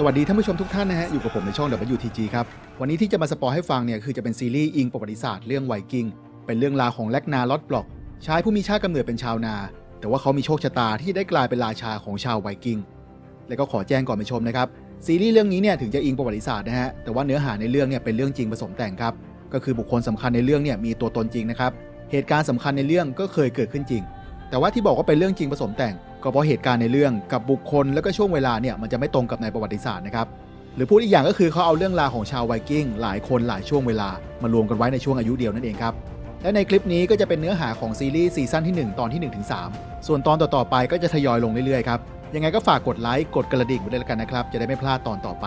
สวัสดีท่านผู้ชมทุกท่านนะฮะอยู่กับผมในช่อง WTG ครับ วันนี้ที่จะมาสปอยให้ฟังเนี่ยคือจะเป็นซีรีส์อิงประวัติศาสตร์เรื่องไวกิ้งเป็นเรื่องราวของแล็กนาลอตบล็อก ชายผู้มีชาติกำเนิดเป็นชาวนา แต่ว่าเขามีโชคชะตาที่ได้กลายเป็นราชาของชาวไวกิ้งแล้วก็ขอแจ้งก่อนไปชมนะครับซีรีส์เรื่องนี้เนี่ยถึงจะอิงประวัติศาสตร์นะฮะแต่ว่าเนื้อหาในเรื่องเนี่ยเป็นเรื่องจริงผสมแต่งครับก็คือบุคคลสำคัญในเรื่องเนี่ยมีตัวตนจริงนะครับเหตุการณ์สำคัญในเรื่องก็เคยเกิดขึ้นจริง แต่ว่าที่บอกว่าเป็นเรื่องจริงผสมแต่ง ก็เพราะเหตุการณ์ในเรื่องกับบุคคลแล้วก็ช่วงเวลาเนี่ยมันจะไม่ตรงกับในประวัติศาสตร์นะครับหรือพูดอีกอย่างก็คือเขาเอาเรื่องราวของชาวไวกิ้งหลายคนหลายช่วงเวลามารวมกันไว้ในช่วงอายุเดียวนั่นเองครับและในคลิปนี้ก็จะเป็นเนื้อหาของซีรีส์ซีซั่นที่ 1 ตอนที่1ถึง3ส่วนตอนต่อๆไปก็จะทยอยลงเรื่อยๆครับยังไงก็ฝากกดไลค์กดกระดิ่งไว้ด้วยกันนะครับจะได้ไม่พลาดตอนต่อไป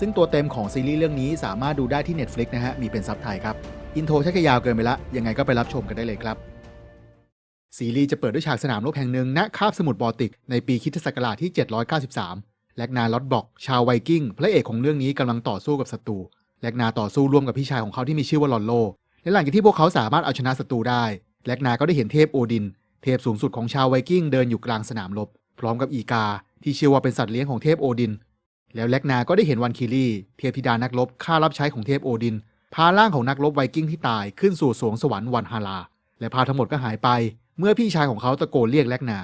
ซึ่งตัวเต็มของซีรีส์เรื่องนี้สามารถดูได้ที่ Netflix นะฮะมีเป็นซับไทยครับอินโทรชักยาวเกินไปละยังไงก็ไปรับชมกันได้เลยครับ ซีรีส์จะเปิดด้วยฉากสนามรบแห่งหนึ่งณคาบสมุทรบอลติกในปีคิศักราชที่ 793 แลกนาลอตบอก ชาวไวกิ้ง พระเอกของเรื่องนี้กำลังต่อสู้กับศัตรู แลกนาต่อสู้ร่วมกับพี่ชายของเขาที่มีชื่อว่าลอนโล และหลังจากที่พวกเขาสามารถเอาชนะศัตรูได้ แลกนาก็ได้เห็นเทพโอดิน เทพสูงสุดของชาวไวกิ้งเดินอยู่กลางสนามรบ พร้อมกับอีกา ที่เชื่อว่าเป็นสัตว์เลี้ยงของเทพโอดิน แล้วแลกนาก็ได้เห็นวันคิรีเทพธิดานักรบข้ารับใช้ของเทพโอดิน พาร่างของนักรบไวกิ้งที่ตายขึ้นสู่สวงสวรรค์วันฮาราและภาทั้งหมดก็หายไป เมื่อพี่ชายของเขาตะโกนเรียกแลกนา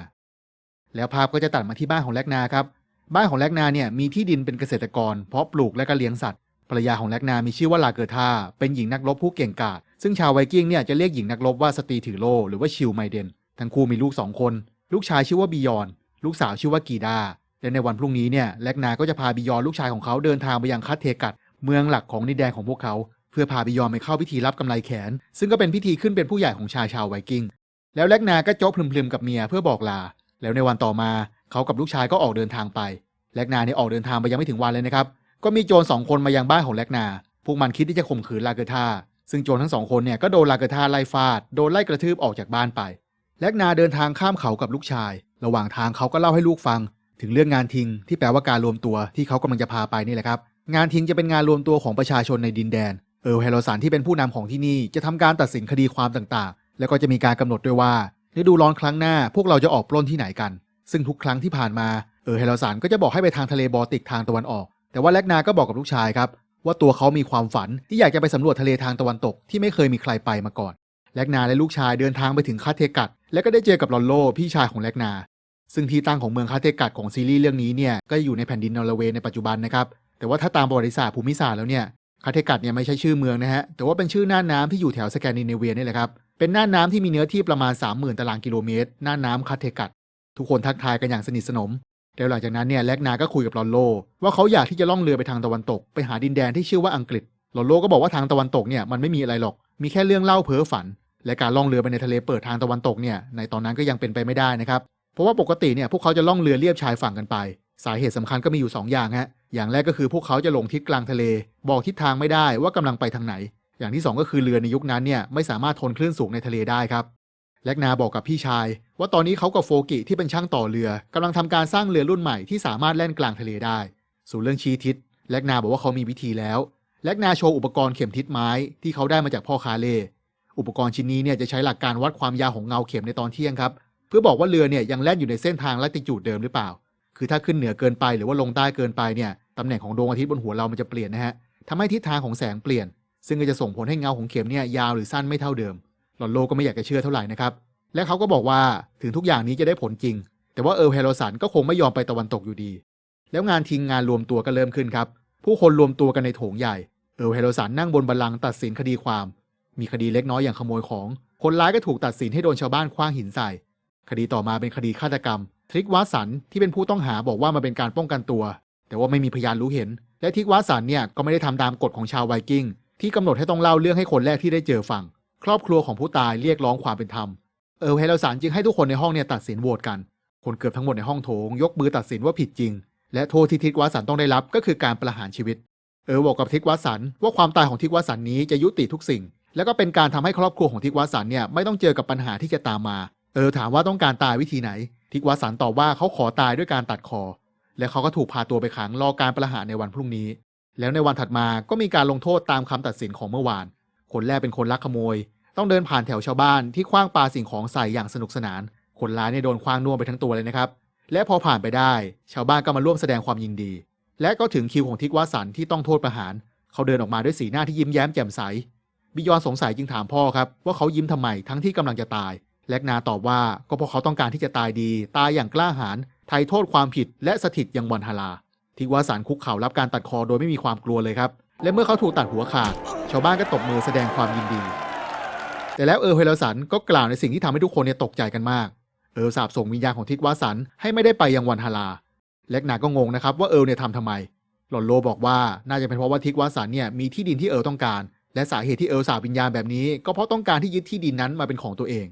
แล้วภาพก็จะตัดมาที่บ้านของแลกนาครับ บ้านของแลกนาเนี่ยมีที่ดินเป็นเกษตรกร เพาะปลูกและก็เลี้ยงสัตว์ ภรรยาของแลกนามีชื่อว่าลาเกอร์ธาเป็นหญิงนักรบผู้เก่งกาจ ซึ่งชาวไวกิ้งเนี่ยจะเรียกหญิงนักรบว่าสตรีถือโล่หรือว่าชิลไมเดน ทั้งคู่มีลูกสองคน ลูกชายชื่อว่าบิยอน ลูกสาวชื่อว่ากีดา และในวันพรุ่งนี้เนี่ยแลกนาก็จะพาบิยอนลูกชายของเขาเดินทางไปยังคัตเทกัตเมืองหลักของดิแดนของพวกเขา เพื่อพาบิยอนไปเข้าพิธีรับกำไรแขน ซึ่งก็เป็นพิธีขึ้นเป็นผู้ใหญ่ของชายชาวไวกิ้ง แล้วแลกนาก็โจ๊ะพลึมๆกับเมียเพื่อบอกลา แล้วในวันต่อมาเขากับลูกชายก็ออกเดินทางไป แลกนาเนี่ยออกเดินทางไปยังไม่ถึงวันเลยนะครับ ก็มีโจรสองคนมายังบ้านของแลกนา พวกมันคิดที่จะข่มขืนลาเกอร์ธาซึ่งโจรทั้งสองคนเนี่ยก็โดนลาเกอร์ธาไล่ฟาด โดนไล่กระทืบออกจากบ้านไป แลกนาเดินทางข้ามเขากับลูกชาย ระหว่างทางเขาก็เล่าให้ลูกฟัง ถึงเรื่องงานทิงที่แปลว่าการรวมตัวที่เขากำลังจะพาไปนี่แหละครับ งานทิงจะเป็นงานรวมตัวของประชาชนในดินแดน เออร์เฮโลสันที่เป็นผู้นำของที่นี่จะทำการตัดสินคดีความต่างๆ แล้วก็จะมีการกำหนดด้วยว่าฤดูร้อนครั้งหน้าพวกเราจะออกปล้นที่ไหนกัน ซึ่งทุกครั้งที่ผ่านมาเออร์เฮลสันก็จะบอกให้ไปทางทะเลบอลติกทางตะวันออก แต่ว่าแลกนาก็บอกกับลูกชายครับว่าตัวเขามีความฝันที่อยากจะไปสำรวจทะเลทางตะวันตกที่ไม่เคยมีใครไปมาก่อน แลกนาและลูกชายเดินทางไปถึงคาเทกัตและก็ได้เจอกับลอนโลพี่ชายของแลกนา ซึ่งที่ตั้งของเมืองคาเทกัตของซีรีส์เรื่องนี้เนี่ยก็อยู่ในแผ่นดินนอร์เวย์ในปัจจุบันนะครับแต่ว่าถ้าตามประวัติศาสตร์ภูมิศาสตร์แล้วเนี่ยคาเทกัตเนี่ยไม่ใช่ชื่อเมืองนะฮะแต่ว่าเป็นชื่อน่านน้ำที่อยู่แถวสแกนดิเนเวียนี่แหละครับ เป็นหน่านน้ำที่มีเนื้อที่ประมาณ 30,000 ตารางกิโลเมตร หน่านน้ำคาเทกัต ทุกคนทักทายกันอย่างสนิทสนม แล้วหลังจากนั้นเนี่ยแลกนาก็คุยกับลอนโล ว่าเขาอยากที่จะล่องเรือไปทางตะวันตก ไปหาดินแดนที่ชื่อว่าอังกฤษ ลอนโลก็บอกว่าทางตะวันตกเนี่ยมันไม่มีอะไรหรอก มีแค่เรื่องเล่าเพ้อฝัน และการล่องเรือไปในทะเลเปิดทางตะวันตกเนี่ยในตอนนั้นก็ยังเป็นไปไม่ได้นะครับ เพราะว่าปกติเนี่ยพวกเขาจะล่องเรือเลียบชายฝั่งกันไป สาเหตุสำคัญก็มีอยู่ 2 อย่างฮะ อย่างแรกก็คือพวกเขาจะหลงทิศกลางทะเล บอกทิศทางไม่ได้ว่ากำลังไปทางไหน อย่างที่ 2 ก็คือเรือในยุคนั้นเนี่ยไม่สามารถทนคลื่นสูงในทะเลได้ครับแลกนาบอกกับพี่ชาย ว่าตอนนี้เขากับโฟกิที่เป็นช่างต่อเรือกำลังทำการสร้างเรือรุ่นใหม่ที่สามารถแล่นกลางทะเลได้ ส่วนเรื่องชี้ทิศแลกนาบอกว่าเขามีวิธีแล้วแลกนาโชว์อุปกรณ์เข็มทิศไม้ที่เขาได้มาจากพ่อคาเล่อุปกรณ์ชิ้นนี้เนี่ยจะใช้หลักการวัดความยาวของเงาเข็มในตอนเที่ยงครับเพื่อบอกว่าเรือเนี่ยยังแล่นอยู่ในเส้นทางลัติจูดเดิมหรือเปล่า คือถ้าขึ้นเหนือเกินไปหรือว่าลงใต้เกินไปเนี่ยตำแหน่งของดวงอาทิตย์บนหัวเรามันจะเปลี่ยนนะฮะทำให้ทิศทางของแสงเปลี่ยน ซึ่งก็จะส่งผลให้เงาของเข็มเนี่ยยาวหรือสั้นไม่เท่าเดิม หลอนโลก็ไม่อยากจะเชื่อเท่าไหร่นะครับ และเขาก็บอกว่าถึงทุกอย่างนี้จะได้ผลจริง แต่ว่าเออร์เฮโลสันก็คงไม่ยอมไปตะวันตกอยู่ดี แล้วงานทิ้งานรวมตัวก็เริ่มขึ้นครับ ผู้คนรวมตัวกันในโถงใหญ่ เออร์เฮโลสันนั่งบนบัลลังก์ตัดสินคดีความ มีคดีเล็กน้อยอย่างขโมยของ คนร้ายก็ถูกตัดสินให้โดนชาวบ้านคว้างหินใส่ คดีต่อมาเป็นคดีฆาตกรรม ทริกวัสันที่เป็นผู้ต้องหาบอกว่ามันเป็นการป้องกันตัว แต่ว่าไม่มีพยานรู้เห็น และทริกวัสันเนี่ยก็ไม่ได้ทำตามกฎของชาวไวกิ้ง ที่กำหนดให้ต้องเล่าเรื่องให้คนแรกที่ได้เจอฟัง ครอบครัวของผู้ตายเรียกร้องความเป็นธรรม เออเฮลสันจึงให้ทุกคนในห้องเนี่ยตัดสินโหวตกัน คนเกือบทั้งหมดในห้องโถง ยกมือตัดสินว่าผิดจริง และโทษที่ทิกวัสันต้องได้รับก็คือการประหารชีวิต เออบอกกับทิกวัสันว่าความตายของทิกวัสันนี้จะยุติทุกสิ่ง แล้วก็เป็นการทำให้ครอบครัวของทิกวัสันเนี่ยไม่ต้องเจอกับปัญหาที่จะตามมา เออถามว่าต้องการตายวิธีไหน ทิกวัสันตอบว่าเขาขอตายด้วยการตัดคอ และเขาก็ถูกพาตัวไปขังรอการประหารในวันพรุ่งนี้ แล้วในวันถัดมาก็มีการลงโทษตามคำตัดสินของเมื่อวาน คนแรกเป็นคนลักขโมย ต้องเดินผ่านแถวชาวบ้านที่คว้างปลาสิ่งของใส่อย่างสนุกสนาน คนร้ายเนี่ยโดนคว้างน่วมไปทั้งตัวเลยนะครับ และพอผ่านไปได้ ชาวบ้านก็มาร่วมแสดงความยินดี และก็ถึงคิวของทิกวาสันที่ต้องโทษประหาร เขาเดินออกมาด้วยสีหน้าที่ยิ้มแย้มแจ่มใส บิยอนสงสัยจึงถามพ่อครับว่าเขายิ้มทำไมทั้งที่กำลังจะตาย แลกนาตอบว่าก็เพราะเขาต้องการที่จะตายดี ตายอย่างกล้าหาญไถ่โทษความผิดและสถิตยังวันฮาลา ทิกวาสันคุกเข่ารับการตัดคอโดยไม่มีความกลัวเลยครับ และเมื่อเขาถูกตัดหัวขาด ชาวบ้านก็ตบมือแสดงความยินดี แต่แล้วเออร์เฮลสันก็กล่าวในสิ่งที่ทำให้ทุกคนเนี่ยตกใจกันมาก เออร์สาบส่งวิญญาณของทิกวาสันให้ไม่ได้ไปยังวันฮาลาแล็กนาก็งงนะครับว่าเออร์เนี่ยทำทำไม หลอนโลบอกว่าน่าจะเป็นเพราะว่าทิกวาสันเนี่ยมีที่ดินที่เออร์ต้องการ และสาเหตุที่เออร์สาบวิญญาณแบบนี้ ก็เพราะต้องการที่ยึดที่ดินนั้นมาเป็นของตัวเอง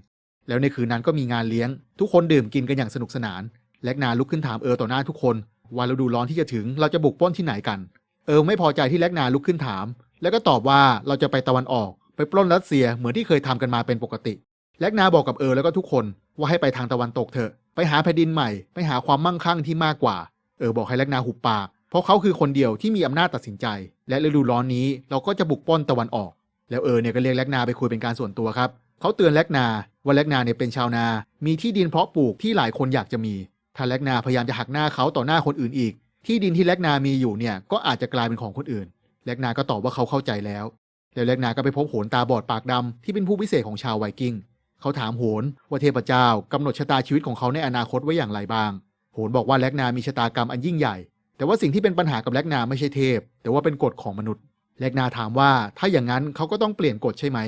แล้วในคืนนั้นก็มีงานเลี้ยง ทุกคนดื่มกินกันอย่างสนุกสนานแลกนาลุกขึ้นถามเออร์ต่อหน้าทุกคน ว่าฤดูร้อนที่จะถึงเราจะบุกปล้นที่ไหนกัน เออร์ไม่พอใจที่แลกนาลุกขึ้นถาม แล้วก็ตอบว่าเราจะไปตะวันออก ไปปล้นรัสเซียเหมือนที่เคยทำกันมาเป็นปกติ แลกนาบอกกับเออร์แล้วก็ทุกคนว่าให้ไปทางตะวันตกเถอะ ไปหาแผ่นดินใหม่ ไปหาความมั่งคั่งที่มากกว่า เออบอกให้แลกนาหุบปาก เพราะเขาคือคนเดียวที่มีอำนาจตัดสินใจ และฤดูร้อนนี้เราก็จะบุกปล้นตะวันออก แล้วเออเนี่ยก็เรียกแลกนาไปคุยเป็นการส่วนตัวครับ เขาเตือนแลกนาว่าแลกนาเนี่ยเป็นชาวนา มีที่ดินเพาะปลูกที่หลายคนอยากจะมี ถ้าแลกนาพยายามจะหักหน้าเขาต่อหน้าคนอื่นอีก ที่ดินที่แลกนามีอยู่เนี่ยก็อาจจะกลายเป็นของคนอื่น แลกนาก็ตอบว่าเขาเข้าใจแล้ว แล้วแลกนาก็ไปพบโหนตาบอดปากดำที่เป็นผู้พิเศษของชาวไวกิ้ง เขาถามโหนว่าเทพเจ้ากำหนดชะตาชีวิตของเขาในอนาคตไว้อย่างไรบ้าง โหนบอกว่าแลกนามีชะตากรรมอันยิ่งใหญ่ แต่ว่าสิ่งที่เป็นปัญหากับแลกนาไม่ใช่เทพ แต่ว่าเป็นกฎของมนุษย์ แลกนาถามว่าถ้าอย่างนั้นเขาก็ต้องเปลี่ยนกฎใช่ไหม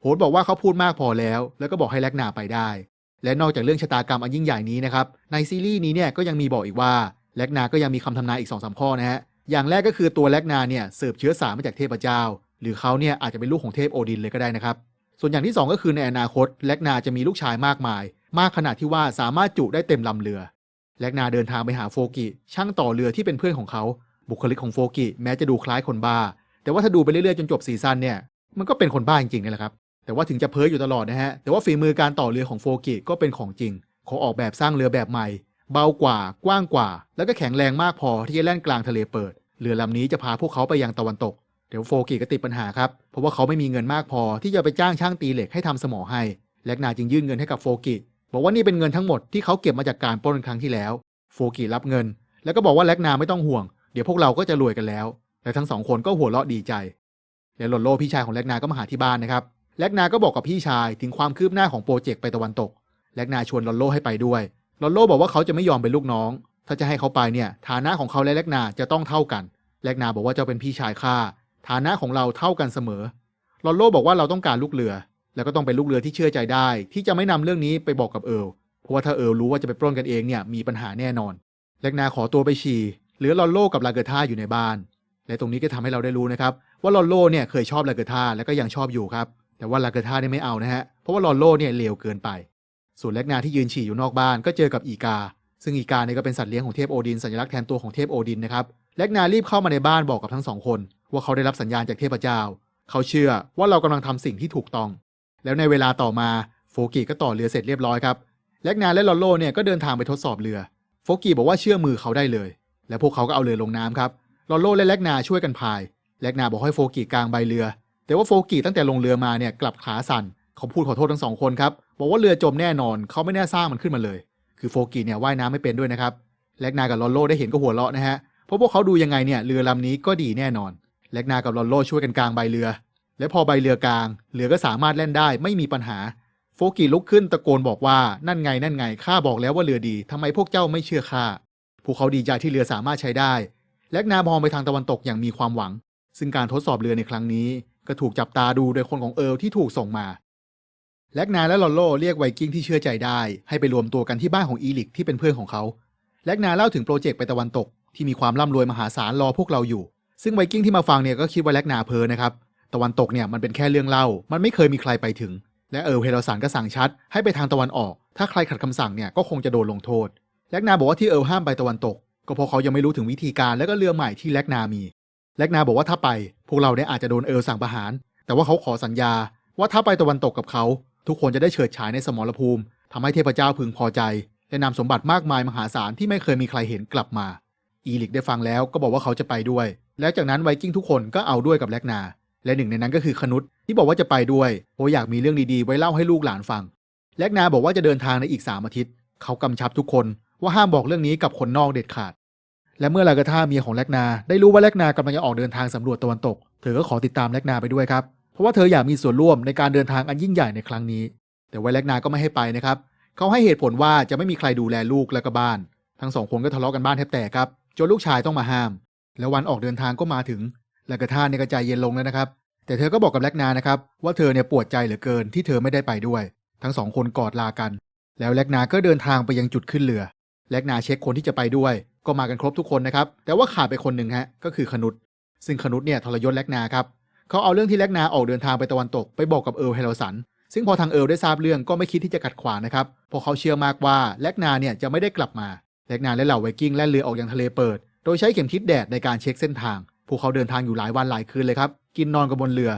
โหนบอกว่าเขาพูดมากพอแล้ว แล้วก็บอกให้แลกนาไปได้ และนอกจากเรื่องชะตากรรมอันยิ่งใหญ่นี้นะครับ ในซีรีส์นี้เนี่ยก็ยังมีบอกอีกว่าแลกนาก็ยังมีคำทำนายอีก2อสข้อนะฮะ อย่างแรกก็คือตัวแลกนาเนี่ยสืบเชื้อสายมาจากเทพเจ้า หรือเขาเนี่ยอาจจะเป็นลูกของเทพโอดินเลยก็ได้นะครับ ส่วนอย่างที่ 2 ก็คือในอนาคตแลกนาจะมีลูกชายมากมาย มากขนาดที่ว่าสามารถจุได้เต็มลำเรือแลกนาเดินทางไปหาโฟกิช่างต่อเรือที่เป็นเพื่อนของเขา บุคลิกของโฟกิแม้จะดูคล้ายคนบ้า แต่ว่าถ้าดูไปเรื่อยๆจนจบซีซั่นเนี่ยมันก็เป็นคนบ้าจริงๆนี่แหละครับ แต่ว่าถึงจะเพ้ออยู่ตลอดนะฮะ แต่ว่าฝีมือการต่อเรือของโฟกิก็เป็นของจริง เขาออกแบบสร้างเรือแบบใหม่ เบากว่า กว้างกว่า แล้วก็แข็งแรงมากพอที่จะแล่นกลางทะเลเปิด เรือลำนี้จะพาพวกเขาไปยังตะวันตก เดี๋ยวโฟกิก็ติดปัญหาครับ เพราะว่าเขาไม่มีเงินมากพอที่จะไปจ้างช่างตีเหล็กให้ทำสมอให้ แลกนาจึงยื่นเงินให้กับโฟกิบอกว่านี่เป็นเงินทั้งหมดที่เขาเก็บมาจากการปล้นครั้งที่แล้ว โฟกิรับเงิน แล้วก็บอกว่าแลกนาไม่ต้องห่วง เดี๋ยวพวกเราก็จะรวยกันแล้ว และทั้งสองคนก็หัวเราะดีใจ แล้วหลอนโลพี่ชายของแลกนาก็มาหาที่บ้านนะครับ แลกนาก็บอกกับพี่ชายถึงความคืบหน้าของโปรเจกต์ไปตะวันตก แลกนาชวนลอนโลให้ไปด้วย ลอนโลบอกว่าเขาจะไม่ยอมเป็นลูกน้อง ถ้าจะให้เขาไปเนี่ย ฐานะของเขาและแลกนาจะต้องเท่ากัน แลกนาบอกว่าเจ้าเป็นพี่ชายข้า ฐานะของเราเท่ากันเสมอ ลอนโลบอกว่าเราต้องการลูกเรือ แล้วก็ต้องเป็นลูกเรือที่เชื่อใจได้ ที่จะไม่นำเรื่องนี้ไปบอกกับเอิร์ล เพราะว่าถ้าเอิร์ลรู้ว่าจะไปปล้นกันเองเนี่ยมีปัญหาแน่นอน แลกนาขอตัวไปฉี่ เหลือลอนโลกับลาเกอร์ท่าอยู่ในบ้าน และตรงนี้ก็ทำให้เราได้รู้นะครับว่าลอนโลเนี่ยเคยชอบลาเกอร์ท่าและก็ยังชอบอยู่ครับ แต่ว่าลาเกอร์ท่าเนี่ยไม่เอานะฮะ เพราะว่าลอนโลเนี่ยเลวเกินไป ส่วนแลกนาที่ยืนฉี่อยู่นอกบ้านก็เจอกับอีกา ซึ่งอีกาเนี่ยก็เป็นสัตว์เลี้ยงของเทพโอดินสัญลักษณ์แทนตัวของเทพโอดินนะครับ แลกนารีบเข้ามาในบ้านบอกกับทั้งสองคน ว่าเขาได้รับสัญญาณจากเทพเจ้า เขาเชื่อว่าเรากำลังทำสิ่งที่ถูกต้อง แล้วในเวลาต่อมาโฟกิก็ต่อเรือเสร็จเรียบร้อยครับ แลกนาและลอนโลเนี่ยก็เดินทางไปทดสอบเรือ โฟกิบอกว่าเชื่อมือเขาได้เลย และพวกเขาก็เอาเรือลงน้ำครับ ลอนโลและแลกนาช่วยกันพาย แลกนาบอกให้โฟกิกลางใบเรือ แต่ว่าโฟกิตั้งแต่ลงเรือมาเนี่ยกลับขาสั่นเขาพูดขอโทษทั้งสองคนครับบอกว่าเรือจมแน่นอนเขาไม่แน่สร้างมันขึ้นมาเลย คือโฟกิเนี่ยว่ายน้ำไม่เป็นด้วยนะครับแลกนากับลอนโลได้เห็นก็หัวเราะนะฮะเพราะพวกเขาดูยังไงเนี่ยเรือลำนี้ก็ดีแน่นอนแลกนากับลอนโลช่วยกันกลางใบเรือ และพอใบเรือกลางเรือก็สามารถแล่นได้ไม่มีปัญหา โฟกิลุกขึ้นตะโกนบอกว่านั่นไงนั่นไงข้าบอกแล้วว่าเรือดีทำไมพวกเจ้าไม่เชื่อข้าพวกเขาดีใจที่เรือสามารถใช้ได้แลกนามองไปทางตะวันตกอย่างมีความหวัง ซึ่งการทดสอบเรือในครั้งนี้ ก็ถูกจับตาดูโดยคนของเอิร์ลที่ถูกส่งมา แลกนาและลอนโลเรียกไวกิ้งที่เชื่อใจได้ให้ไปรวมตัวกันที่บ้านของอีลิกที่เป็นเพื่อนของเขา แลกนาเล่าถึงโปรเจกต์ไปตะวันตกที่มีความร่ำรวยมหาศาลรอพวกเราอยู่ ซึ่งไวกิ้งที่มาฟังเนี่ยก็คิดว่าแลกนาเพ้อนะครับ ตะวันตกเนี่ยมันเป็นแค่เรื่องเล่า มันไม่เคยมีใครไปถึง และเอิร์ลเฮโรสันก็สั่งชัด ให้ไปทางตะวันออก ถ้าใครขัดคำสั่งเนี่ยก็คงจะโดนลงโทษ แลกนาบอกว่าที่เอิร์ลห้ามไปตะวันตก ก็เพราะเขายังไม่รู้ถึงวิธีการและก็เรือใหม่ที่แลกนามี แลกนาบอกว่าถ้าไป พวกเราเนี่ยอาจจะโดนเอลสั่งประหาร แต่ว่าเขาขอสัญญา ว่าถ้าไปตะวันตกกับเขา ทุกคนจะได้เฉิดฉายในสมรภูมิทำให้เทพเจ้าพึงพอใจ และนำสมบัติมากมายมหาศาลที่ไม่เคยมีใครเห็นกลับมา อีลิกได้ฟังแล้วก็บอกว่าเขาจะไปด้วย แล้วจากนั้นไวกิ้งทุกคนก็เอาด้วยกับแลกนา และหนึ่งในนั้นก็คือคนุษที่บอกว่าจะไปด้วยเพราะอยากมีเรื่องดีๆ ไว้เล่าให้ลูกหลานฟัง แลกนาบอกว่าจะเดินทางในอีกสามอาทิตย์ เขากำชับทุกคนว่าห้ามบอกเรื่องนี้กับคนนอกเด็ดขาด และเมื่อลากาธาเมียของแลกนา ได้รู้ว่าแลกนากำลังจะออกเดินทางสำรวจตะวันตก เธอก็ขอติดตามแลกนาไปด้วยครับ เพราะว่าเธออยากมีส่วนร่วมในการเดินทางอันยิ่งใหญ่ในครั้งนี้ แต่ว่าแลกนาก็ไม่ให้ไปนะครับ เขาให้เหตุผลว่าจะไม่มีใครดูแลลูกและก็บ้าน ทั้งสองคนก็ทะเลาะกันบ้านแทบแตกครับ จนลูกชายต้องมาห้าม แล้ววันออกเดินทางก็มาถึงลากาธาเนี่ยก็ใจเย็นลงแล้วนะครับ แต่เธอก็บอกกับแลกนานะครับว่าเธอเนี่ยปวดใจเหลือเกินที่เธอไม่ได้ไปด้วย ทั้งสองคนกอดลากัน แล้วแลกนาก็เดินทางไปยังจุดขึ้นเรือแลกนาเช็คคนที่จะไปด้วย ก็มากันครบทุกคนนะครับ แต่ว่าขาดไปคนหนึ่งฮะก็คือขนุษซึ่งขนุษเนี่ยทรยศแลกนาครับเขาเอาเรื่องที่แลกนาออกเดินทางไปตะวันตกไปบอกกับเอิร์ลเฮลสัน ซึ่งพอทางเอิร์ลได้ทราบเรื่องก็ไม่คิดที่จะขัดขวางนะครับเพราะเขาเชื่อมากว่าแลกนาเนี่ยจะไม่ได้กลับมาแลกนาและเหล่าไวกิ้งแล่นเรือออกยังทะเลเปิด โดยใช้เข็มทิศแดดในการเช็คเส้นทางพวกเขาเดินทางอยู่หลายวันหลายคืนเลยครับกินนอนกันบนเรือ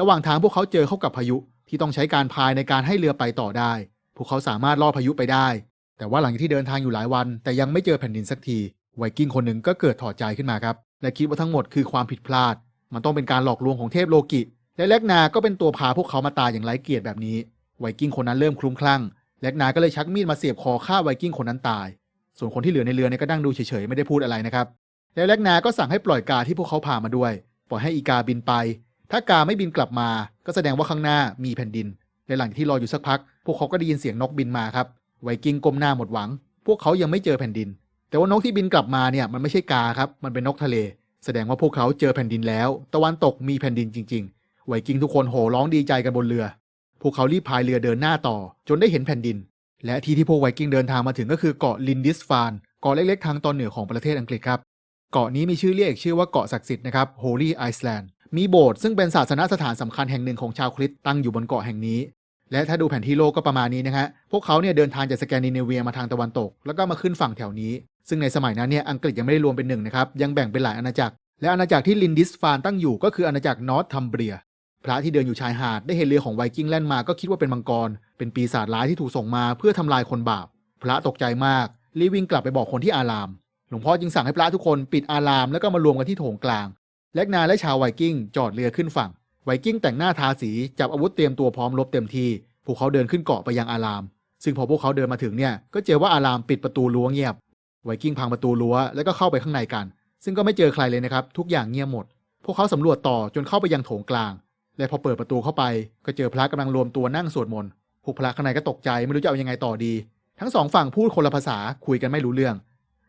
ระหว่างทางพวกเขาเจอเข้ากับพายุที่ต้องใช้การพายในการให้เรือไปต่อได้ พวกเขาสามารถลอดพายุไปได้ แต่ว่าหลังจากที่เดินทางอยู่หลายวัน แต่ยังไม่เจอแผ่นดินสักทีไวกิ้งคนหนึ่งก็เกิดถอดใจขึ้นมาครับ และคิดว่าทั้งหมดคือความผิดพลาด มันต้องเป็นการหลอกลวงของเทพโลกิ และแลกนา ก็เป็นตัวพาพวกเขามาตายอย่างไร้เกียรติแบบนี้ ไวกิ้งคนนั้นเริ่มคลุ้มคลั่ง แลกนา ก็เลยชักมีดมาเสียบคอฆ่าไวกิ้งคนนั้นตาย ส่วนคนที่เหลือในเรือเนี่ยก็นั่งดูเฉยๆไม่ได้พูดอะไรนะครับ แล้วแลกนา ก็สั่งให้ปล่อยกาที่พวกเขาพามาด้วย ปล่อยให้อีกาบินไป ถ้ากาไม่บินกลับมา ก็แสดงว่าข้างหน้ามีแผ่นดิน และหลังที่รออยู่สักพัก พวกเขาก็ได้ยินเสียงนกบินมาครับ ไวกิ้งก้มหน้าหมดหวัง พวกเขายังไม่เจอแผ่นดิน แต่ว่านกที่บินกลับมาเนี่ยมันไม่ใช่กาครับ มันเป็นนกทะเล แสดงว่าพวกเขาเจอแผ่นดินแล้ว ตะวันตกมีแผ่นดินจริง ๆ ไวกิ้งทุกคนโห่ร้องดีใจกันบนเรือ พวกเขารีบพายเรือเดินหน้าต่อ จนได้เห็นแผ่นดิน และที่ที่พวกไวกิ้งเดินทางมาถึงก็คือเกาะลินดิสฟาน เกาะเล็กๆทางตอนเหนือของประเทศอังกฤษครับ เกาะนี้มีชื่อเรียกชื่อว่าเกาะศักดิ์สิทธิ์นะครับ Holy Island มีโบสถ์ซึ่งเป็นศาสนสถานสำคัญแห่งหนึ่งของชาวคริสต์ตั้งอยู่บนเกาะแห่งนี้ และถ้าดูแผนที่โลกก็ประมาณนี้นะฮะ พวกเขาเนี่ยเดินทางจากสแกนดิเนเวียมาทางตะวันตก แล้วก็มาขึ้นฝั่งแถวนี้ ซึ่งในสมัยนั้นเนี่ยอังกฤษยังไม่ได้รวมเป็นหนึ่งนะครับ ยังแบ่งเป็นหลายอาณาจักร และอาณาจักรที่ลินดิสฟานตั้งอยู่ก็คืออาณาจักรนอร์ททัมเบีย พระที่เดินอยู่ชายหาดได้เห็นเรือของไวกิ้งแล่นมาก็คิดว่าเป็นมังกร เป็นปีศาจร้ายที่ถูกส่งมาเพื่อทำลายคนบาป พระตกใจมากรีวิ่งกลับไปบอกคนที่อาราม หลวงพ่อจึงสั่งให้พระทุกคนปิดอารามแล้วก็มารวมกันที่โถงกลาง แลกนาและชาวไวกิ้งจอดเรือขึ้นฝั่ง ไวกิ้งแต่งหน้าทาสีจับอาวุธเตรียมตัวพร้อมรบเต็มที่พวกเขาเดินขึ้นเกาะไปยังอาราม ซึ่งพอพวกเขาเดินมาถึงเนี่ยก็เจอว่าอารามปิดประตูรั้วเงียบ ไวกิ้งพังประตูรั้วแล้วก็เข้าไปข้างในกัน ซึ่งก็ไม่เจอใครเลยนะครับ ทุกอย่างเงียบหมด พวกเขาสำรวจต่อจนเข้าไปยังโถงกลาง และพอเปิดประตูเข้าไป ก็เจอพระกำลังรวมตัวนั่งสวดมนต์พวกพระข้างในก็ตกใจไม่รู้จะเอายังไงต่อดี ทั้งสองฝั่งพูดคนละภาษาคุยกันไม่รู้เรื่อง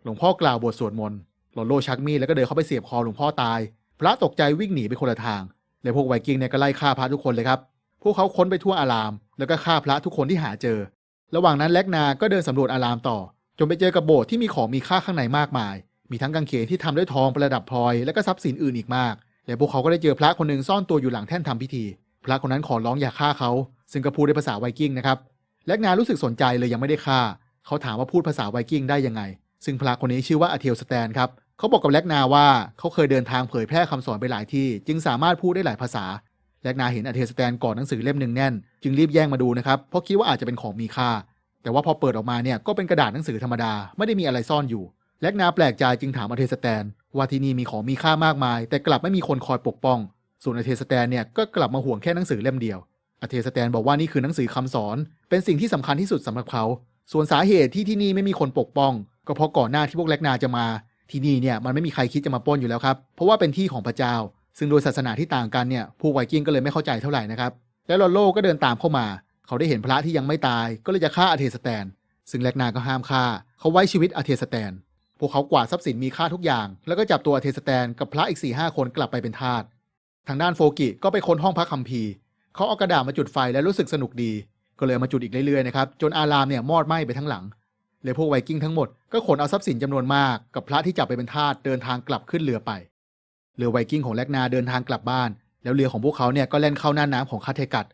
หลวงพ่อกล่าวบทสวดมนต์หลอนโลชักมีดแล้วก็เดินเข้าไปเสียบคอหลวงพ่อตาย พระตกใจวิ่งหนีไปคนละทาง และพวกไวกิ้งเนี่ยก็ไล่ฆ่าพระทุกคนเลยครับ พวกเขาค้นไปทั่วอาราม แล้วก็ฆ่าพระทุกคนที่หาเจอ ระหว่างนั้นแลกนาก็เดินสำรวจอารามต่อ จนไปเจอกับโบสถ์ที่มีของมีค่าข้างในมากมาย มีทั้งกางเขนที่ทำด้วยทองประดับพลอย และก็ทรัพย์สินอื่นอีกมาก และพวกเขาก็ได้เจอพระคนหนึ่งซ่อนตัวอยู่หลังแท่นทำพิธี พระคนนั้นขอร้องอย่าฆ่าเขา ซึ่งก็พูดในภาษาไวกิ้งนะครับ แลกนารู้สึกสนใจเลยยังไม่ได้ฆ่า เขาถามว่าพูดภาษาไวกิ้งได้ยังไง ซึ่งพระคนนี้ชื่อว่าอาเทลสแตนครับ เขาบอกกับแลกนาว่าเขาเคยเดินทางเผยแพร่คำสอนไปหลายที่ จึงสามารถพูดได้หลายภาษา แลกนาเห็นอเทสแตนกอดหนังสือเล่มหนึ่งแน่น จึงรีบแย่งมาดูนะครับเพราะคิดว่าอาจจะเป็นของมีค่า แต่ว่าพอเปิดออกมาเนี่ยก็เป็นกระดาษหนังสือธรรมดาไม่ได้มีอะไรซ่อนอยู่แลกนาแปลกใจจึงถามอเทสแตน ว่าที่นี่มีของมีค่ามากมาย แต่กลับไม่มีคนคอยปกป้อง ส่วนอเทสแตนเนี่ยก็กลับมาห่วงแค่หนังสือเล่มเดียวอเทสแตนบอกว่านี่คือหนังสือคำสอน เป็นสิ่งที่สำคัญที่สุดสำหรับเขา ส่วนสาเหตุที่ที่นี่ไม่มีคนปกป้อง ก็เพราะก่อนหน้าที่พวกแลกนาจะมา ที่นี่เนี่ยมันไม่มีใครคิดจะมาปล้นอยู่แล้วครับ เพราะว่าเป็นที่ของพระเจ้า ซึ่งโดยศาสนาที่ต่างกันเนี่ยพวกไวกิ้งก็เลยไม่เข้าใจเท่าไหร่นะครับ แล้วลอโลก็เดินตามเข้ามา เขาได้เห็นพระที่ยังไม่ตาย ก็เลยจะฆ่าอาเทสแตน ซึ่งแลกนาก็ห้ามฆ่า เขาไว้ชีวิตอาเทสแตน พวกเขากวาดทรัพย์สินมีค่าทุกอย่าง แล้วก็จับตัวอาเทสแตนกับพระอีก4ี่ห้าคนกลับไปเป็นทาส ทางด้านโฟกิก็ไปค้นห้องพระคัมภีร์ เขาเอากระดาษมาจุดไฟและรู้สึกสนุกดี ก็เลยมาจุดอีกเรื่อยๆนะครับ จนอารามเนี่ยมอดไหม้ไปทั้งหลังเลยพวกไวกิ้งทั้งหมด ก็ขนเอาทรัพย์สินจำนวนมากกับพระที่จับไปเป็นทาสเดินทางกลับขึ้นเรือไป เรือไวกิ้งของแลกนาเดินทางกลับบ้าน แล้วเรือของพวกเขาเนี่ยก็แล่นเข้าหน้าน้ำของคาเทกัด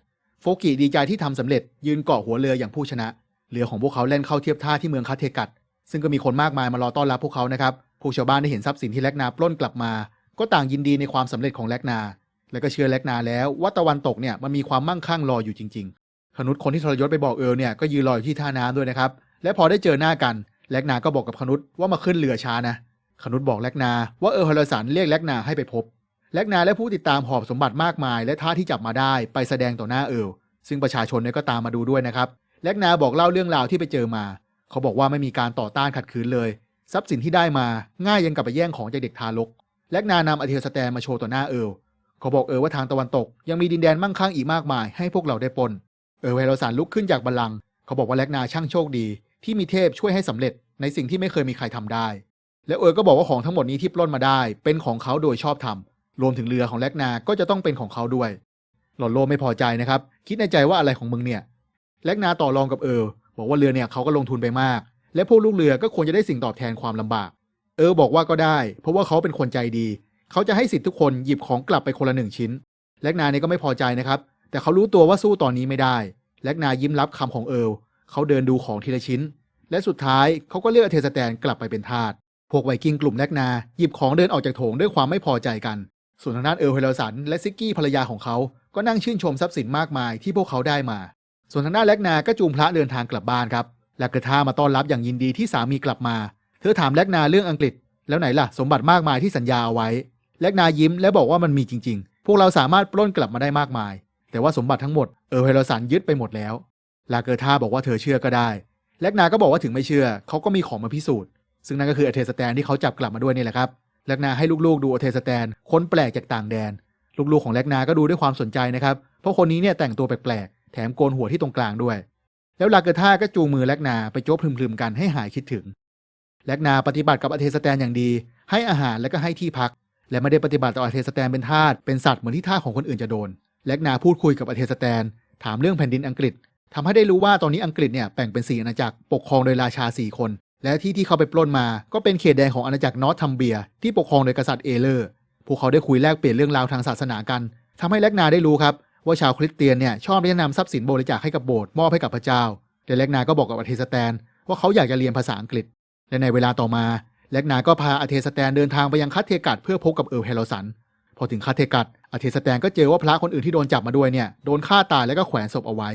โฟกิดีใจที่ทำสำเร็จยืนเกาะหัวเรืออย่างผู้ชนะ เรือของพวกเขาแล่นเข้าเทียบท่าที่เมืองคาเทกัดซึ่งก็มีคนมากมายมารอต้อนรับพวกเขานะครับพวกชาวบ้านได้เห็นทรัพย์สินที่แลกนาปล้นกลับมา ก็ต่างยินดีในความสำเร็จของแลกนา และก็เชื่อแลกนาแล้วว่าตะวันตกเนี่ยมันมีความมั่งคั่งรออยู่จริงๆขนุษคนที่ทรยศไปบอกเอลเนี่ยก็ยืนรออยู่ที่ท่าน้ำด้วยนะครับและพอได้เจอหน้ากัน แลกนาก็บอกกับขนุษว่ามาขึ้นเรือช้านะขนุษบอกแลกนาว่าเออร์ฮลสันเรียกแลกนาให้ไปพบ แลกนาและผู้ติดตามหอบสมบัติมากมาย และท่าที่จับมาได้ไปแสดงต่อหน้าเอิร์ลซึ่งประชาชนเนี่ยก็ตามมาดูด้วยนะครับ แลกนาบอกเล่าเรื่องราวที่ไปเจอมา เขาบอกว่าไม่มีการต่อต้านขัดขืนเลย ทรัพย์สินที่ได้มาง่ายยังกลับไปแย่งของจากเด็กทารก แลกนานำอเทลสแตนมาโชว์ต่อหน้าเอิร์ลเขาบอกเอิร์ว่าทางตะวันตกยังมีดินแดนมั่งคั่งอีกมากมายให้พวกเราได้ปนเอิร์ลเวโรสันลุกขึ้นจากบัลลังก์เขาบอกว่าแลกนาช่างโชคดี ที่มีเทพช่วยให้สำเร็จในสิ่งที่ไม่เคยมีใครทำได้ และเอิร์ก็บอกว่าของทั้งหมดนี้ที่ปล้นมาได้ เป็นของเขาโดยชอบธรรมรวมถึงเรือของแลกนาก็จะต้องเป็นของเขาด้วย หลอนโลไม่พอใจนะครับ คิดในใจว่าอะไรของมึงเนี่ยแลกนาต่อรองกับเอิร์บอกว่าเรือเนี่ยเขาก็ลงทุนไปมาก และพวกลูกเรือก็ควรจะได้สิ่งตอบแทนความลำบาก เอิร์ลบอกว่าก็ได้ เพราะว่าเขาเป็นคนใจดี เขาจะให้สิทธิ์ทุกคนหยิบของกลับไปคนละหนึ่งชิ้นแลกนาเนี่ยก็ไม่พอใจนะครับ แต่เขารู้ตัวว่าสู้ตอนนี้ไม่ได้แลกนายิ้มรับคำของเอิร์ล เขาเดินดูของทีละชิ้น และสุดท้ายเขาก็เลือกเทสแตนกลับไปเป็นทาส พวกไวกิ้งกลุ่มแลกนา หยิบของเดินออกจากโถงด้วยความไม่พอใจกัน ส่วนทางด้านเอิร์ลเฮลสันและซิกกี้ภรรยาของเขา ก็นั่งชื่นชมทรัพย์สินมากมายที่พวกเขาได้มา ส่วนทางด้านแลกนา ก็จูงพระเดินทางกลับบ้านครับ และกระทามาต้อนรับอย่างยินดีที่สามีกลับมา เธอถามแลกนาเรื่องอังกฤษ แล้วไหนล่ะสมบัติมากมายที่สัญญาเอาไว้ แลกนายิ้มและบอกว่ามันมีจริง ๆ พวกเราสามารถปล้นกลับมาได้มากมาย แต่ว่าสมบัติทั้งหมดเออร์เฮลสันยึดไปหมดแล้ว ลาเกอร์ธาบอกว่าเธอเชื่อก็ได้ แลกนาก็บอกว่าถึงไม่เชื่อเขาก็มีของมาพิสูจน์ ซึ่งนั่นก็คืออเทสแตนที่เขาจับกลับมาด้วยนี่แหละครับแลกนาให้ลูกๆดูอเทสแตนคนแปลกจากต่างแดน ลูกๆของแลกนาก็ดูด้วยความสนใจนะครับ เพราะคนนี้เนี่ยแต่งตัวแปลกๆแถมโกนหัวที่ตรงกลางด้วย แล้วลาเกอร์ธาก็จูงมือแลกนาไปโจ๊บพลึมๆกันให้หายคิดถึงแลกนาปฏิบัติกับอเทสแตนอย่างดี ให้อาหารและก็ให้ที่พัก และไม่ได้ปฏิบัติต่ออเทสแตนเป็นทาสเป็นสัตว์เหมือนที่ทาสของคนอื่นจะโดนแลกนาพูดคุยกับอเทสแตนถามเรื่องแผ่นดินอังกฤษ ทำให้ได้รู้ว่าตอนนี้อังกฤษเนี่ยแบ่งเป็นสี่อาณาจักรปกครองโดยราชาสี่คน และที่ที่เขาไปปล้นมาก็เป็นเขตแดนของอาณาจักรนอร์ทัมเบีย ที่ปกครองโดยกษัตริย์เอเลอร์ พวกเขาได้คุยแลกเปลี่ยนเรื่องราวทางศาสนากันทำให้แลกนาได้รู้ครับว่าชาวคริสเตียนเนี่ยชอบแนะนำทรัพย์สินบริจาคให้กับโบสถ์มอบให้กับพระเจ้าแต่แลกนาก็บอกกับอเทสแตน ว่าเขาอยากจะเรียนภาษาอังกฤษ และในเวลาต่อมาแลกนาก็พาอเทสแตนเดินทางไปยังคัตเทกัดเพื่อพบกับเอิร์ลเฮลสันพอถึงคัตเทกัดอเทสแตนก็เจอว่าพระคนอื่นที่โดนจับมาด้วยเนี่ยโดนฆ่าตายแล้วก็แขวนศพเอาไว้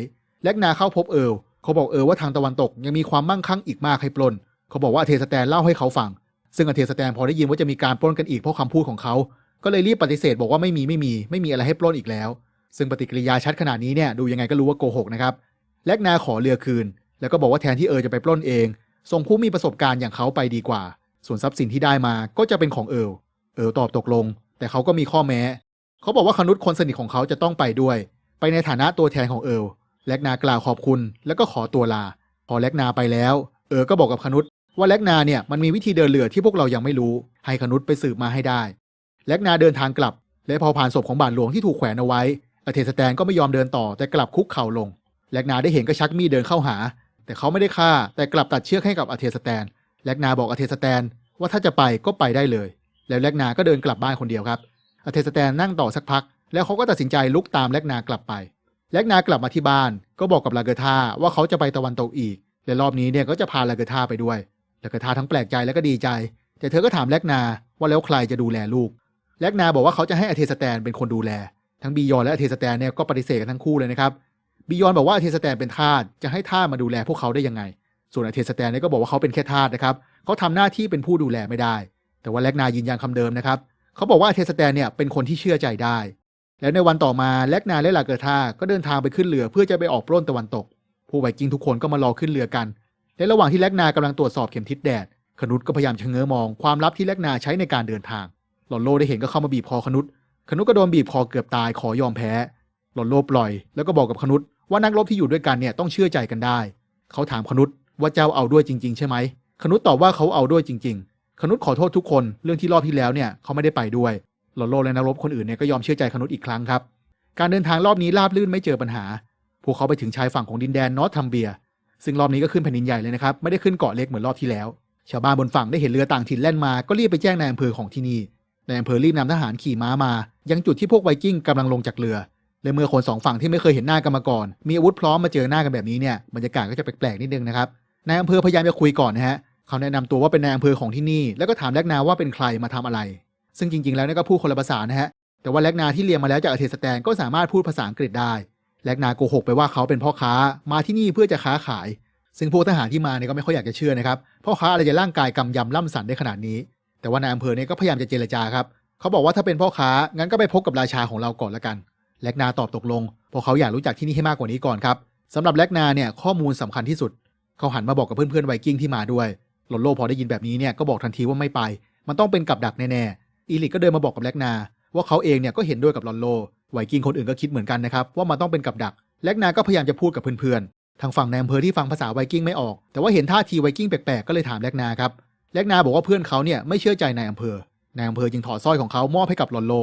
แลกนาเข้าพบเอิร์ลเขาบอกเอิร์ลว่าทางตะวันตกยังมีความมั่งคั่งอีกมากให้ปล้น เขาบอกว่าอเทสแตนเล่าให้เขาฟัง ซึ่งอเทสแตนพอได้ยินว่าจะมีการปล้นกันอีกเพราะคำพูดของเขา ก็เลยรีบปฏิเสธบอกว่าไม่มีไม่มี ไม่มีอะไรให้ปล้นอีกแล้ว ซึ่งปฏิกิริยาชัดขนาดนี้เนี่ยดูยังไงก็รู้ว่าโกหกนะครับแลกนาขอเรือคืน แล้วก็บอกว่าแทนที่เอิร์ลจะไปปล้นเองส่งผู้มีประสบการณ์อย่างเขาไปดีกว่า ส่วนทรัพย์สินที่ได้มาก็จะเป็นของเอิร์ลเอิร์ลตอบตกลง แต่เขาก็มีข้อแม้ เขาบอกว่าคนุษคนสนิทของเขาจะต้องไปด้วย ไปในฐานะตัวแทนของเอิร์ล แลกนากล่าวขอบคุณ แล้วก็ขอตัวลา พอแลกนาไปแล้ว เอิร์ลก็บอกกับคนุษว่าแลกนาเนี่ยมันมีวิธีเดินเรือที่พวกเรายังไม่รู้ ให้คนุษไปสืบมาให้ได้ แลกนาเดินทางกลับ และพอผ่านศพของบาทหลวงที่ถูกแขวนเอาไว้อเทสแตนก็ไม่ยอมเดินต่อแต่กลับคุกเข่าลง แลกนาได้เห็นก็ชักมีดเดินเข้าหา แต่เขาไม่ได้ฆ่า แต่กลับตัดเชือกให้กับอเทสแตน แลกนาบอกอเทสแตนว่าถ้าจะไปก็ไปได้เลย แล้วแลกนาก็เดินกลับบ้านคนเดียวครับอเทสแตนนั่งต่อสักพัก แล้วเขาก็ตัดสินใจลุกตามแลกนากลับไป แลกนากลับมาที่บ้านก็บอกกับลาเกอร์ธาว่าเขาจะไปตะวันตกอีก และรอบนี้เนี่ยก็จะพาลาเกอร์ธาไปด้วยลาเกอร์ธาทั้งแปลกใจและก็ดีใจ แต่เธอก็ถามแลกนาว่าแล้วใครจะดูแลลูกแลกนาบอกว่าเขาจะให้อเทสแตนเป็นคนดูแล ทั้งบียอนและอเทสแตนเนี่ยก็ปฏิเสธกันทั้งคู่เลยนะครับบียอนบอกว่าอเทสแตนเป็นทาสจะให้ทาสมาดูแลพวกเขาได้ยังไง ส่วนอเทสแตนเนี่ยก็บอกว่าเขาเป็นแค่ทาสนะครับเขาทำหน้าที่เป็นผู้ดูแลไม่ได้ แต่ว่าแลกนายืนยันคำเดิมนะครับเขาบอกว่าอเทสแตนเนี่ยเป็นคนที่เชื่อใจได้ แล้วในวันต่อมาแลกนาและลาเกอร์ธาก็เดินทางไปขึ้นเรือเพื่อจะไปออกปล้นตะวันตก ผู้ไวกิ้งทุกคนก็มารอขึ้นเรือกันและระหว่างที่แลกนากำลังตรวจสอบเข็มทิศแดดขนุษก็พยายามชะเง้อมองความลับที่แลกนาใช้ในการเดินทาง หลอนโลได้เห็นก็เข้ามาบีบคอขนุษขนุษก็โดนบีบคอเกือบตายขอยอมแพ้ หลอนโลปล่อย แล้วก็บอกกับขนุษว่านักรบที่อยู่ด้วยกันเนี่ยต้องเชื่อใจกันได้ เขาถามขนุษว่าเจ้าเอาด้วยจริง ๆ ใช่ไหมขนุษตอบว่าเขาเอาด้วยจริง ๆ ขนุษขอโทษทุกคนเรื่องที่รอบที่แล้วเนี่ยเขาไม่ได้ไปด้วย หลอโลและนักรบคนอื่นเนี่ยก็ยอมเชื่อใจขนุษอีกครั้งครับ การเดินทางรอบนี้ราบลื่นไม่เจอปัญหา พวกเขาไปถึงชายฝั่งของดินแดนนอร์ทัมเบีย ซึ่งรอบนี้ก็ขึ้นแผ่นดินใหญ่เลยนะครับ ไม่ได้ขึ้นเกาะเล็กเหมือนรอบที่แล้ว ชาวบ้านบนฝั่งได้เห็นเรือต่างถิ่นแล่นมา ก็รีบไปแจ้งนายอำเภอของที่นี่ นายอำเภอรีบนำทหารขี่ม้ามา ยังจุดที่พวกไวกิ้งกำลังลงจากเรือ และเมื่อคนสองฝั่งที่ไม่เคยเห็นหน้ากันมาก่อน มีอาวุธพร้อมมาเจอหน้ากันแบบนี้เนี่ย บรรยากาศก็จะแปลกๆนิดนึงนะครับ นายอำเภอพยายามจะคุยก่อนนะฮะ เขาแนะนำตัวว่าเป็นนายอำเภอของที่นี่ แล้วก็ถามแลกนาว่าเป็นใครมาทำอะไร ซึ่งจริงๆ แล้วเนี่ยก็พูดคนละภาษานะฮะ แต่ว่าแลกนาที่เรียนมาแล้วจากอเทสแตนก็สามารถพูดภาษาอังกฤษได้ แลกนาโกหกไปว่าเขาเป็นพ่อค้ามาที่นี่เพื่อจะค้าขาย ซึ่งพวกทหารที่มาเนี่ยก็ไม่ค่อยอยากจะเชื่อนะครับ พ่อค้าอะไรจะร่างกายกำยำล่ำสันได้ขนาดนี้ แต่ว่านายอำเภอเนี่ยก็พยายามจะเจรจาครับ เขาบอกว่าถ้าเป็นพ่อค้างั้นก็ไปพบกับราชาของเราก่อนละกัน แลกนาตอบตกลง เพราะเขาอยากรู้จักที่นี่ให้มากกว่านี้ก่อนครับสำหรับแลกนาเนี่ยข้อมูลสำคัญที่สุด เขาหันมาบอกกับเพื่อนๆไวกิ้งที่มาด้วยโลโลพอได้ยินแบบนี้เนี่ยก็บอกทันทีว่าไม่ไป มันต้องเป็นกับดักแน่ๆ อีลิกก็เดินมาบอกกับแลกนา ว่าเขาเองเนี่ยก็เห็นด้วยกับลอนโลไวกิ้งคนอื่นก็คิดเหมือนกันนะครับว่ามันต้องเป็นกับดักแลกนาก็พยายามจะพูดกับเพื่อนๆทางฝั่งในอำเภอที่ฟังภาษาไวกิ้งไม่ออก แต่ว่าเห็นท่าทีไวกิ้งแปลกๆก็เลยถามแลกนาครับแลกนาบอกว่าเพื่อนเขาเนี่ยไม่เชื่อใจในายอำเภอนายอำเภอจึงถอดสร้อยของเขามอบให้กับลอนโล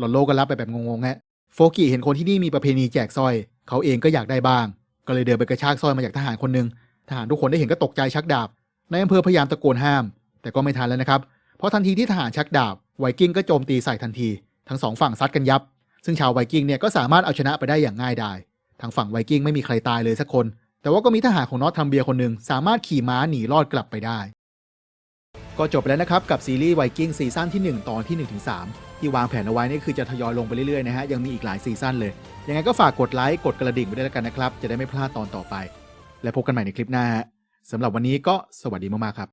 ลอนโลก็รับไปแบบงงๆฮะโฟกิเห็นคนที่นี่มีประเพณีแจกสร้อย เขาเองก็อยากได้บ้าง ก็เลยเดินไปกระชากสร้อยมาจากทหารคนหนึ่งทหารทุกคนได้เห็นก็ตกใจชักดาบนายอำเภอพยายามตะโกนห้าม แต่ก็ไม่ทันแล้วนะครับ เพราะทันทีที่ทหารชักดาบไวกิ้งก็โจมตีใส่ทันที ทั้งสองฝั่งซัดกันยับ ซึ่งชาวไวกิ้งเนี่ยก็สามารถเอาชนะไปได้อย่างง่ายดายทางฝั่งไวกิ้งไม่มีใครตายเลยสักคน แต่ว่าก็มีทหารของนอตทัมเบียคนหนึ่งสามารถขี่ม้าหนีรอดกลับไปได้ ก็จบไปแล้วนะครับกับซีรีส์ไวกิ้งซีซั่นที่ 1 ตอนที่ 1-3 ที่วางแผนเอาไว้นี่คือจะทยอยลงไปเรื่อยๆนะฮะยังมีอีกหลายซีซั่นเลยยังไงก็ฝากกดไลค์กดกระดิ่งไว้ด้วยแล้วกันนะครับ จะได้ไม่พลาดตอนต่อไป และพบกันใหม่ในคลิปหน้าสำหรับวันนี้ก็สวัสดีมากๆครับ